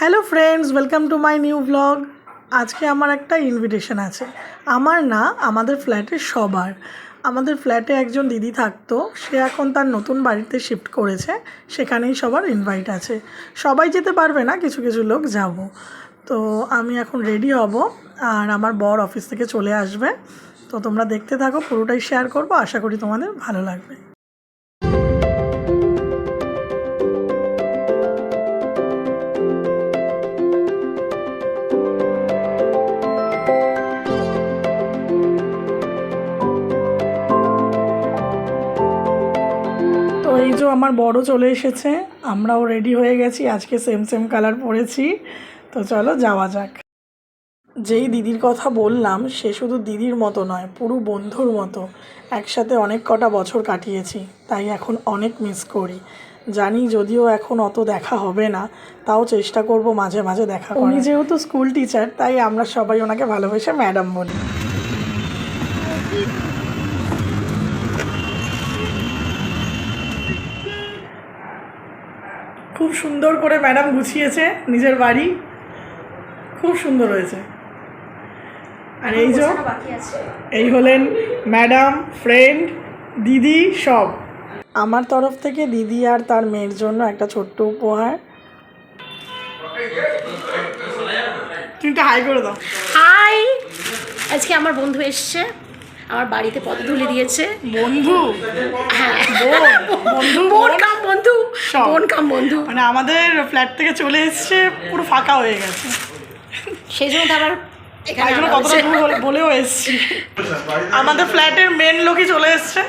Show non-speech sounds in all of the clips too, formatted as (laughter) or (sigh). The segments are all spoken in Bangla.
Hello friends, welcome to my new blog. আজকে আমার একটা ইনভিটেশন আছে। আমার না, আমাদের ফ্ল্যাটে সবার। আমাদের ফ্ল্যাটে একজন দিদি থাকতো, সে এখন তার নতুন বাড়িতে শিফট করেছে। সেখানেই সবার ইনভাইট আছে। সবাই যেতে পারবে না, কিছু কিছু লোক যাব। তো আমি এখন রেডি হব, আর আমার বর অফিস থেকে চলে আসবে। তো তোমরা দেখতে থাকো, পুরোটাই শেয়ার করব। আশা করি তোমাদের ভালো লাগবে। আমার বড় চলে এসেছে আমরাও রেডি হয়ে গেছি আজকে সেম সেম কালার পরেছি। তো চলো যাওয়া যাক। যেই দিদির কথা বললাম সে শুধু দিদির মতো নয় পুরো বন্ধুর মতো। একসাথে অনেক কটা বছর কাটিয়েছি তাই এখন অনেক মিস করি। জানি যদিও এখন অত দেখা হবে না তাও চেষ্টা করব মাঝে মাঝে দেখা উনি যেহেতু স্কুল টিচার তাই আমরা সবাই ওনাকে ভালোবেসে ম্যাডাম বলি। খুব সুন্দর করে ম্যাডাম গুছিয়েছে নিজের বাড়ি। খুব সুন্দর হয়েছে। আর এই যে এই হলেন ম্যাডাম ফ্রেন্ড দিদি সব। আমার তরফ থেকে দিদি আর তার মেয়ের জন্য একটা ছোট্ট উপহার। তুমি হাই করে দাও। হাই! আজকে আমার বন্ধু এসছে। আমার বাড়িতে পদধুলি দিয়েছে। বন্ধু? হ্যাঁ। বোন, বন্ধু বোন বোন কাম বন্ধু সব। বোন কাম বন্ধু। মানে আমাদের ফ্ল্যাট থেকে চলে এসছে পুরো ফাঁকা হয়ে গেছে। সেই জন্য তো আবার এখানে কতটা দূর বলেও এসছি। আমাদের ফ্ল্যাটের মেন লোকই চলে এসছে।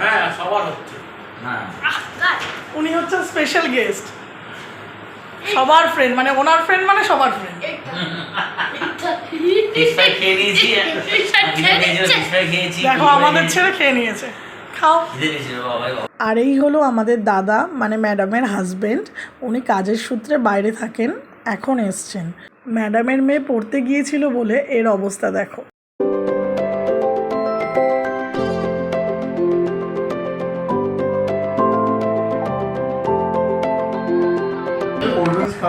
হ্যাঁ হচ্ছে। উনি হচ্ছেন স্পেশাল গেস্ট সবার ফ্রেন্ড মানে ওনার ফ্রেন্ড মানে সবার ফ্রেন্ড ফ্রাই খেয়ে নিয়েছি। (laughs) দেখো আমাদের ছেড়ে খেয়ে নিয়েছে। খাও। আর এই হলো আমাদের দাদা মানে ম্যাডামের হাজবেন্ড। উনি কাজের সূত্রে বাইরে থাকেন এখন এসছেন। ম্যাডামের মেয়ে পড়তে গিয়েছিল বলে এর অবস্থা দেখো।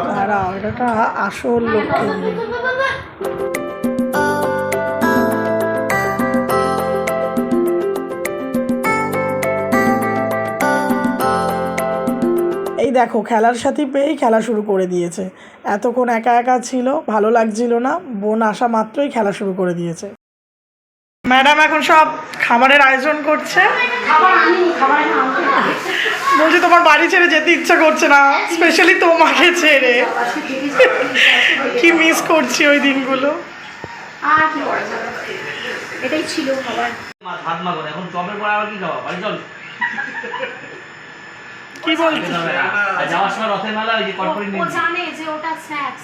দাঁড়াও এটা আসল লক্ষ্মী দেখো খেলার সাথে পেয়েই খেলা শুরু করে দিয়েছে। এতক্ষণ একা একা ছিল ভালো লাগছিল না বোন আসা মাত্রই খেলা শুরু করে দিয়েছে। ম্যাডাম এখন সব খাবারের আয়োজন করছে। বলছি তোমার বাড়ি ছেড়ে যেতে ইচ্ছা করছে না স্পেশালি তোমাকে ছেড়ে। কি মিস করছি ওই দিনগুলো? এটাই ছিল ভাত এখন চপের পর আবার কি খাওয়া বাড়ি চল। কি বলছিস? যাওয়ার সময় রথের মেলা ওই কর্পোরেট নেই ও জানে যে ওটা স্ন্যাক্স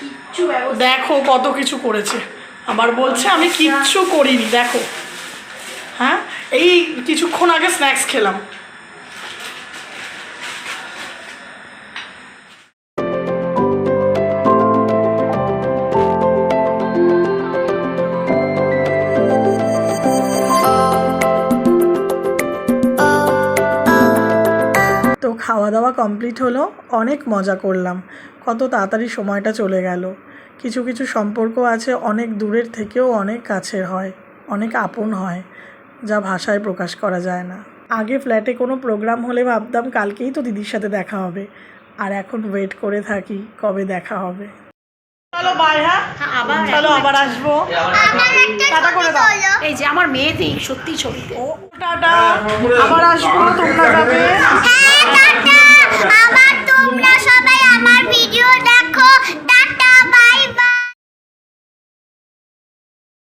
কিচ্ছু ব্যবস্থা দেখো কত কিছু করেছে। আবার বলছে আমি কিচ্ছু করিনি দেখো। হ্যাঁ? এই কিছুক্ষণ আগে স্ন্যাক্স খেলাম। তো খাওয়া দাওয়া কমপ্লিট হলো, অনেক মজা করলাম। কত তাড়াতাড়ি সময়টা চলে গেল। কিছু কিছু সম্পর্ক আছে অনেক দূরের থেকেও অনেক কাছের হয়, অনেক আপন হয়, যা ভাষায় প্রকাশ করা যায় না। আগে ফ্ল্যাটে কোনো প্রোগ্রাম হলে ভাবতাম কালকেই তো দিদির সাথে দেখা হবে। আর এখন ওয়েট করে থাকি কবে দেখা হবে। চলো বাই হ্যাঁ? হ্যাঁ, আবার চলো আবার আসব। টাটা করে দাও। এই যে আমার মেয়েতেই সত্যি ছবি ও টাটা। আবার আসব তোমরা যাবে। আমার